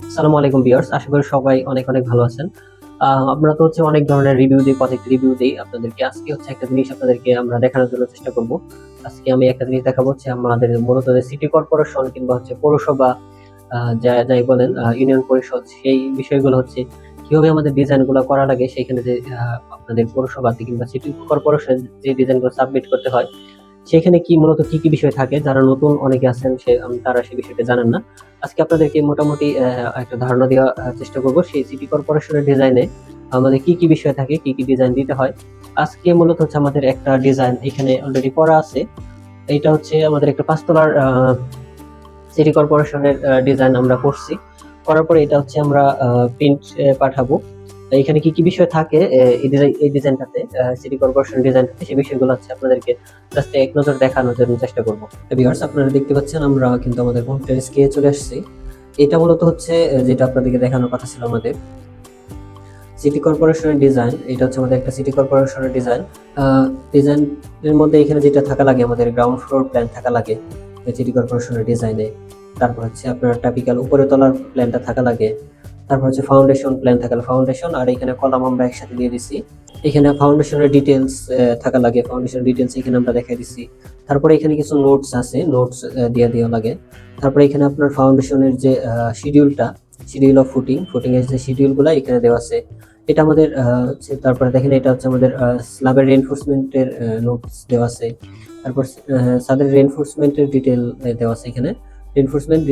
আসসালামু আলাইকুম বিয়ার্স আশা করি সবাই অনেক অনেক ভালো আছেন। আমরা তো হচ্ছে অনেক ধরনের রিভিউ দিই রিভিউ দিই। আপনাদেরকে আজকে হচ্ছে একটা জিনিস আপনাদেরকে আমরা দেখানোর জন্য চেষ্টা করব। আজকে আমি একটা জিনিস দেখাবো হচ্ছে আমাদের মূলত সিটি কর্পোরেশন কিংবা হচ্ছে পৌরসভা যা- যাই বলেন ইউনিয়ন পরিষদ, সেই বিষয়গুলো হচ্ছে কীভাবে আমাদের ডিজাইনগুলো করা লাগে সেখানে যে আপনাদের পৌরসভাতে কিংবা সিটি কর্পোরেশন যে ডিজাইনগুলো সাবমিট করতে হয় সেখানে কি মূলত কি কি বিষয় থাকে? যারা নতুন অনেকে আছেন, সে তারা সেই বিষয়টা জানেন না। আজকে আপনাদেরকে মোটামুটি একটা ধারণা দেওয়ার চেষ্টা করব। সেই সিটি কর্পোরেশনের ডিজাইনে আমাদের কি কি বিষয় থাকে, কি কি ডিজাইন দিতে হয়। আজকে মূলত হচ্ছে আমাদের একটা ডিজাইন এখানে অলরেডি করা আছে। এইটা হচ্ছে আমাদের একটা পাঁচতলার সিটি কর্পোরেশনের ডিজাইন আমরা করছি। করার পরে এটা হচ্ছে আমরা প্রিন্ট পাঠাবো। এখানে কি কি বিষয় থাকে এই ডিজাইনটাতে সিটি কর্পোরেশন ডিজাইনটাতে সেই বিষয়গুলো হচ্ছে আপনাদেরকে জাস্ট এক নজর দেখানোর জন্য চেষ্টা করব। ভিউয়ার্স আপনারা দেখতে পাচ্ছেন আমরা কিন্তু আমাদের হোম টেরেসকে চলে আসছি। এটা মূলত হচ্ছে যেটা আপনাদেরকে দেখানোর কথা ছিল আমাদের। সিটি কর্পোরেশনের ডিজাইন এটা হচ্ছে আমাদের একটা সিটি কর্পোরেশনের ডিজাইন ডিজাইনের মধ্যে এখানে যেটা থাকা লাগে, আমাদের গ্রাউন্ড ফ্লোর প্ল্যান থাকা লাগে সিটি কর্পোরেশনের ডিজাইনে তারপর হচ্ছে আপনার টাপিক্যাল উপরে তলার প্ল্যানটা থাকা লাগে। তারপর হচ্ছে ফাউন্ডেশন প্ল্যান থাকা ফাউন্ডেশন আর এখানে কলাম আমরা একসাথে দিয়ে দিছি। এখানে ফাউন্ডেশনের ডিটেলস থাকা লাগে। ফাউন্ডেশন ডিটেলস এখানে আমরা দেখাই দিছি। তারপরে এখানে কিছু নোটস আছে নোটস দিয়ে দেওয়া লাগে। তারপরে এখানে আপনার ফাউন্ডেশনের যে শিডিউলটা শিডিউল অফ ফুটিং ফুটিং এর যে শিডিউলগুলো এখানে দেওয়া আছে। এটা আমাদের তারপরে দেখেন, এটা হচ্ছে আমাদের স্ল্যাবের রেনফোর্সমেন্টের নোটস দেওয়া আছে। তারপর সাদের রেনফোর্সমেন্টের ডিটেল দেওয়া আছে এখানে। Reinforcement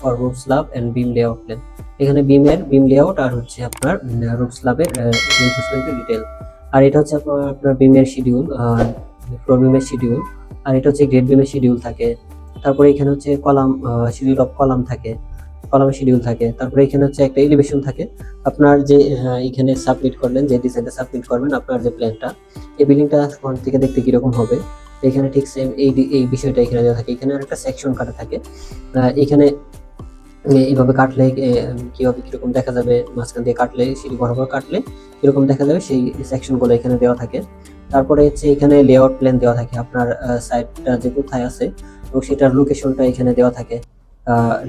for roof slab and beam layout plan এখানে বিমের বিম লেআউট আর হচ্ছে আপনার রুফ স্ল্যাবের রেনফোর্সমেন্টের ডিটেল আর এটা হচ্ছে আপনার আপনার বিমের শিডিউল ফ্লোর বিমের শিডিউল আর এটা হচ্ছে গ্রেড বিমের শিডিউল থাকে। তারপরে এখানে হচ্ছে কলাম শিডিউল অফ কলাম থাকে কলামের শিডিউল থাকে। তারপরে এখানে হচ্ছে একটা এলিভেশন থাকে। আপনার যে আহ, এখানে সাবমিট করলেন যে ডিজাইনটা সাবমিট করবেন আপনার যে প্ল্যানটা এই বিল্ডিংটা ফ্রন্ট থেকে দেখতে কীরকম হবে? এখানে ঠিক সেম এই এই বিষয়টা এখানে দেওয়া থাকে। এখানে একটা সেকশন কাটা থাকে। এখানে এইভাবে কাটলে কীভাবে কীরকম দেখা যাবে, মাঝখান দিয়ে কাটলে, সিঁড়ি বরাবর কাটলে কীরকম দেখা যাবে, সেই সেকশনগুলো এখানে দেওয়া থাকে। তারপরে হচ্ছে এখানে লেআউট প্ল্যান দেওয়া থাকে আপনার সাইটটা যে কোথায় আছে এবং সেটার লোকেশনটা এখানে দেওয়া থাকে।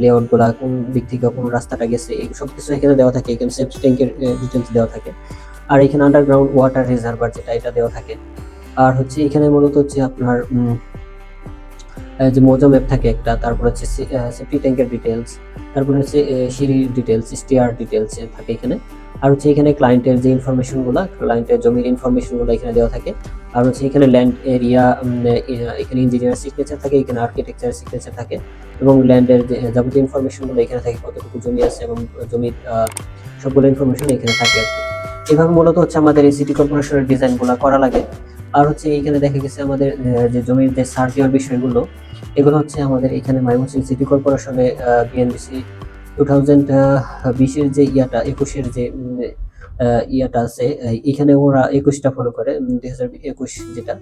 লেআউটগুলা কোন দিক থেকে কোন রাস্তাটা গেছে, এই সব কিছু এখানে দেওয়া থাকে। এখানে সেফটি ট্যাঙ্কের ডিটেলস দেওয়া থাকে। আর এখানে আন্ডারগ্রাউন্ড ওয়াটার রিজার্ভার যেটা, এটা দেওয়া থাকে। আর হচ্ছে এখানে মূলত হচ্ছে আপনার যে মোজো ম্যাপ থাকে একটা, তারপর হচ্ছে সেফটি ট্যাঙ্কের ডিটেলস তারপর হচ্ছে সিঁড়ির ডিটেলস স্টিয়ার ডিটেলস থাকে এখানে। আর হচ্ছে এখানে ক্লায়েন্টের যে ইনফরমেশনগুলো ক্লায়েন্টের জমির ইনফরমেশনগুলো এখানে দেওয়া থাকে। আর হচ্ছে এখানে ল্যান্ড এরিয়া এখানে ইঞ্জিনিয়ার সিগনেচার থাকে, এখানে আর্কিটেকচার সিগনেচার থাকে। এবং ল্যান্ডের যাবতীয় ইনফরমেশনগুলো এখানে থাকে, কতটুকু জমি আছে এবং জমির সবগুলো ইনফরমেশন এখানে থাকে আর কি। এভাবে মূলত হচ্ছে আমাদের এই সিটি কর্পোরেশনের ডিজাইনগুলো করা লাগে। আর হচ্ছে এইখানে দেখা গেছে আমাদের যে জমির যে সার্ভেয়ার বিষয়গুলো, এগুলো হচ্ছে আমাদের এখানে ময়মনসিংহ সিটি কর্পোরেশনে বিএনবিসি টু থাউজেন্ড বিশের যে ইয়াটা, একুশের যে ইয়াটা আছে এখানে ওরা একুশটা ফলো করে দুই হাজার একুশ যেটা,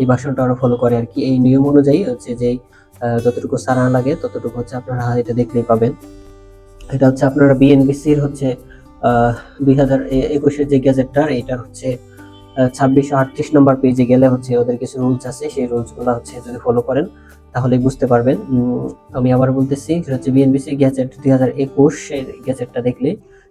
এই ভাষণটা ওরা ফলো করে আর কি। এই নিয়ম অনুযায়ী হচ্ছে যে যতটুকু সারা লাগে, ততটুকু হচ্ছে আপনারা এটা দেখলেই পাবেন। এটা হচ্ছে আপনারা বিএনবিসির হচ্ছে দুই হাজার একুশের যে গ্যাজেটটা এটা হচ্ছে ছাব্বিশশো আটত্রিশ নম্বর পেজে গেলে হচ্ছে ওদের কিছু রুলস আছে। সেই রুলসগুলো হচ্ছে যদি ফলো করেন তাহলে বুঝতে পারবেন। আমি আবার বলতেছি হচ্ছে বিএনবিসি গ্যাজেট দুই হাজার একুশের গ্যাজেটটা দেখলে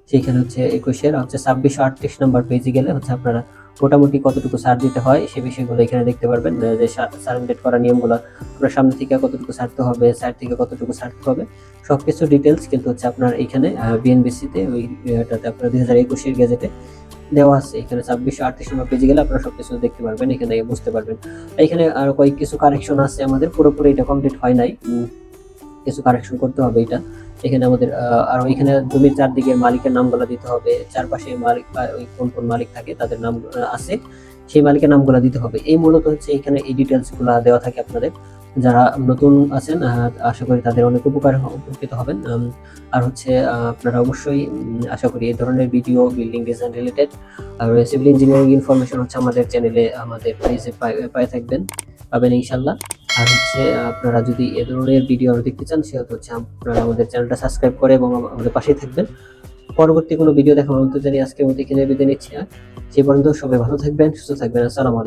সেইখানে হচ্ছে একুশের হচ্ছে ছাব্বিশশো আটত্রিশ নম্বর পেজে গেলে হচ্ছে আপনারা মোটামুটি কতটুকু ছাড় দিতে হয়, সে বিষয়গুলো এখানে দেখতে পারবেন। যে সারেন্ডেড করা নিয়মগুলো, আপনার সামনে থেকে কতটুকু ছাড়তে হবে সাইড থেকে কতটুকু ছাড়তে হবে, সবকিছু ডিটেলস কিন্তু হচ্ছে আপনার এখানে বিএনবিসিতে ওই এটাতে আপনার দুই হাজার একুশের গেজেটে দেওয়া আছে। এখানে ছাব্বিশশো আটত্রিশ নম্বর পেজে গেলে আপনারা সবকিছু দেখতে পারবেন, এখানে বুঝতে পারবেন। এখানে আর কয়েক কিছু কারেকশন আছে আমাদের, পুরোপুরি এটা কমপ্লিট হয় নাই। কিছু কারেকশন করতে হবে এটা। এখানে আমাদের আর এখানে জমির চারদিকে মালিকের নামগুলো দিতে হবে। চারপাশে মালিক, বা ওই কোন কোন মালিক থাকে, তাদের নাম আছে। সেই মালিকের নামগুলো দিতে হবে। এই মূলত হচ্ছে এখানে এই ডিটেলসগুলো দেওয়া থাকে আপনাদের। যারা নতুন আছেন আশা করি তাদের অনেক উপকার উপকৃত হবেন। আর হচ্ছে আপনারা অবশ্যই আশা করি এই ধরনের ভিডিও বিল্ডিং ডিজাইন রিলেটেড আর সিভিল ইঞ্জিনিয়ারিং ইনফরমেশন হচ্ছে আমাদের চ্যানেলে আমাদের পেজে পায়ে থাকবেন, পাবেন ইনশাল্লাহ। আর হচ্ছে, আপনারা যদি এ ধরনের ভিডিও আরও দেখতে চান, সেহেতু হচ্ছে আপনারা আমাদের চ্যানেলটা সাবস্ক্রাইব করে এবং আমাদের পাশেই থাকবেন। পরবর্তী কোনো ভিডিও দেখার মতো জানি আজকের মতো এখানে বিদায় নিচ্ছি। সে পর্যন্ত সবাই ভালো থাকবেন, সুস্থ থাকবেন। আসসালামু আলাইকুম।